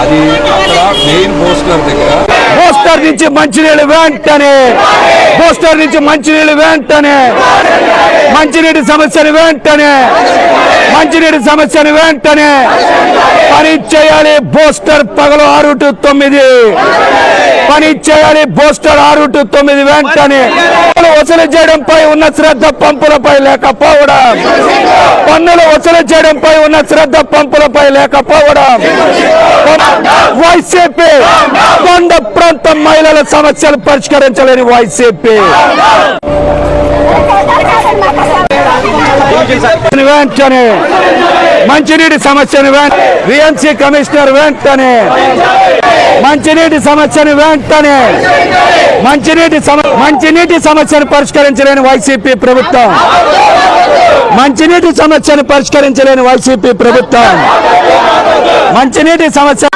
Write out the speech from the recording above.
అది main poster దగ్గర. Poster నుంచి మంచినీళ్ళు వెంటనే. పోస్టర్ నుంచి మంచినీళ్ళు వెంటనే. మంచినీటి సమస్యను వెంటనే. మంచినీటి సమస్యను వెంటనే పని చేయాలి. బోస్టర్ పగలు ఆరు టు తొమ్మిది. పని చేయాలి. పోస్టర్ ఆరు టు తొమ్మిది వెంటనే. వసూలు చేయడంపై ఉన్న శ్రద్ధ పంపులపై లేకపోవడం. పన్నులు వసూలు చేయడంపై ఉన్న శ్రద్ధ పంపులపై లేకపోవడం. వైసీపీ కొండ ప్రాంతం మహిళల సమస్యలు పరిష్కరించలేని వైసీపీ. వెంటనే మంచినీటి సమస్యను విఎంసీ కమిషనర్ వెంటనే మంచినీటి సమస్యను వెంటనే మంచినీటి సమ మంచినీటి సమస్యను పరిష్కరించలేని వైసీపీ ప్రభుత్వం. మంచినీటి సమస్యను పరిష్కరించలేని వైసీపీ ప్రభుత్వం. మంచినీటి సమస్య